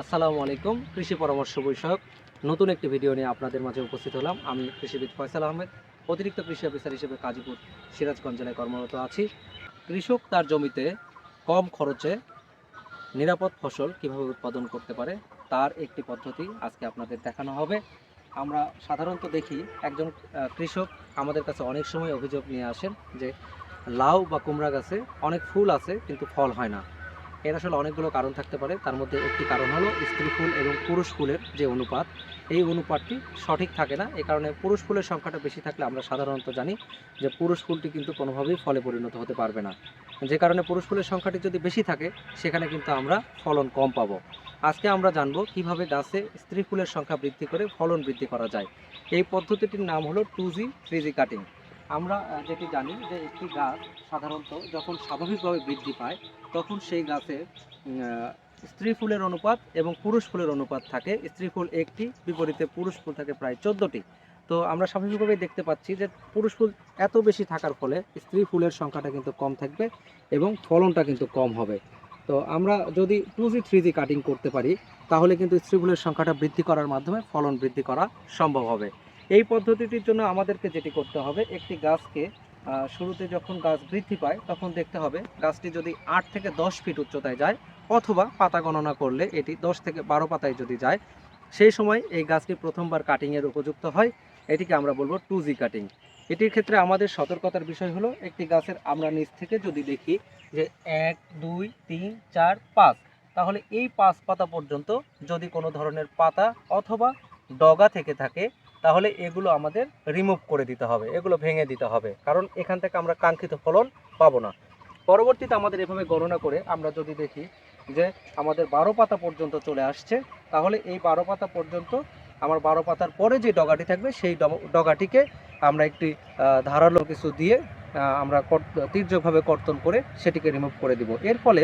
আসসালামু আলাইকুম, কৃষি পরামর্শ বিষয়ক। নতুন একটি ভিডিও নিয়ে আপনাদের মাঝে উপস্থিত হলাম। আমি কৃষিবিদ ফয়সাল আহমেদ, অতিরিক্ত কৃষি অফিসার হিসেবে কাজীপুর সিরাজগঞ্জ জেলায় কর্মরত আছি। কৃষক তার জমিতে কম খরচে নিরাপদ ফসল কীভাবে উৎপাদন করতে পারে, তার একটি পদ্ধতি আজকে আপনাদের দেখানো হবে। আমরা সাধারণত দেখি, একজন কৃষক আমাদের কাছে অনেক সময় অভিযোগ নিয়ে আসেন যে, লাউ বা কুমড়া গাছে অনেক ফুল আছে, কিন্তু ফল হয় না। এর আসলে অনেকগুলো কারণ থাকতে পারে। তার মধ্যে একটি কারণ হলো স্ত্রী ফুল এবং পুরুষ ফুলের যে অনুপাত। এই অনুপাতটি সঠিক থাকে না। এই কারণে পুরুষ ফুলের সংখ্যাটা বেশি থাকলে আমরা সাধারণত জানি যে পুরুষ ফুলটি কিন্তু কোনোভাবেই ফলে পরিণত হতে পারবে না। যে কারণে পুরুষ ফুলের সংখ্যাটি যদি বেশি থাকে, সেখানে কিন্তু আমরা ফলন কম পাবো। আজকে আমরা জানব কীভাবে গাছে স্ত্রী ফুলের সংখ্যা বৃদ্ধি করে ফলন বৃদ্ধি করা যায়। এই পদ্ধতিটির নাম হলো two G three G cutting. আমরা যেটি জানি যে একটি গাছ সাধারণত যখন স্বাভাবিকভাবে বৃদ্ধি পায়, তখন সেই গাছে স্ত্রী ফুলের অনুপাত এবং পুরুষ ফুলের অনুপাত থাকে। স্ত্রী ফুল একটি, বিপরীতে পুরুষ ফুল থাকে প্রায় চোদ্দোটি। তো আমরা স্বাভাবিকভাবেই দেখতে পাচ্ছি যে পুরুষ ফুল এত বেশি থাকার ফলে স্ত্রী ফুলের সংখ্যাটা কিন্তু কম থাকবে এবং ফলনটা কিন্তু কম হবে। তো আমরা যদি two G, three G cutting করতে পারি, তাহলে কিন্তু স্ত্রী ফুলের সংখ্যাটা বৃদ্ধি করার মাধ্যমে ফলন বৃদ্ধি করা সম্ভব হবে। এই পদ্ধতিটির জন্য আমাদেরকে যেটি করতে হবে, একটি গাছকে শুরুতে যখন গাছ বৃদ্ধি পায়, তখন দেখতে হবে গাছটি যদি আট থেকে দশ ফিট উচ্চতায় যায় অথবা পাতা গণনা করলে এটি দশ থেকে বারো পাতায় যদি যায়, সেই সময় এই গাছটি প্রথমবার কাটিংয়ের উপযুক্ত হয়। এটিকে আমরা বলব টু জি কাটিং এটির ক্ষেত্রে আমাদের সতর্কতার বিষয় হলো, একটি গাছের আমরা নিচ থেকে যদি দেখি যে এক, দুই, তিন, চার, পাঁচ, তাহলে এই পাঁচ পাতা পর্যন্ত যদি কোনো ধরনের পাতা অথবা ডগা থেকে থাকে তাহলে এগুলো আমাদের রিমুভ করে দিতে হবে, এগুলো ভেঙে দিতে হবে। কারণ এখান থেকে আমরা কাঙ্ক্ষিত ফলন পাবো না। পরবর্তীতে আমাদের এভাবে গণনা করে আমরা যদি দেখি যে আমাদের বারো পাতা পর্যন্ত চলে আসছে, তাহলে এই বারো পাতা পর্যন্ত, আমার বারো পাতার পরে যে ডগাটি থাকবে, সেই ডগ- ডগাটিকে আমরা একটি ধারালো কিছু দিয়ে আমরা তীর্যকভাবে কর্তন করে সেটিকে রিমুভ করে দিব। এর ফলে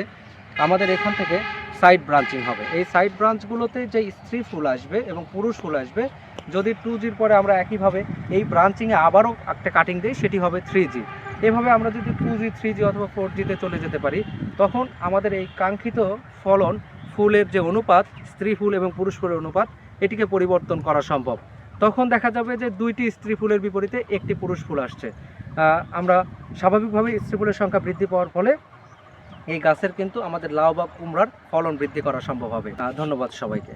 আমাদের এখান থেকে সাইড ব্রাঞ্চিং হবে। এই সাইড ব্রাঞ্চগুলোতে যে স্ত্রী ফুল আসবে এবং পুরুষ ফুল আসবে, যদি টু জির পরে আমরা একইভাবে এই ব্রাঞ্চিংয়ে আবারও একটা কাটিং দিই, সেটি হবে থ্রি জি এভাবে আমরা যদি টু জি থ্রি জি অথবা ফোর জিতে চলে যেতে পারি, তখন আমাদের এই কাঙ্ক্ষিত ফলন ফুলের যে অনুপাত, স্ত্রী ফুল এবং পুরুষ ফুলের অনুপাত, এটিকে পরিবর্তন করা সম্ভব। তখন দেখা যাবে যে দুইটি স্ত্রী ফুলের বিপরীতে একটি পুরুষ ফুল আসছে। আমরা স্বাভাবিকভাবে স্ত্রী ফুলের সংখ্যা বৃদ্ধি পাওয়ার ফলে এই গাছের কিন্তু আমাদের লাউ বা কুমড়ার ফলন বৃদ্ধি করা সম্ভব হবে। ধন্যবাদ সবাইকে।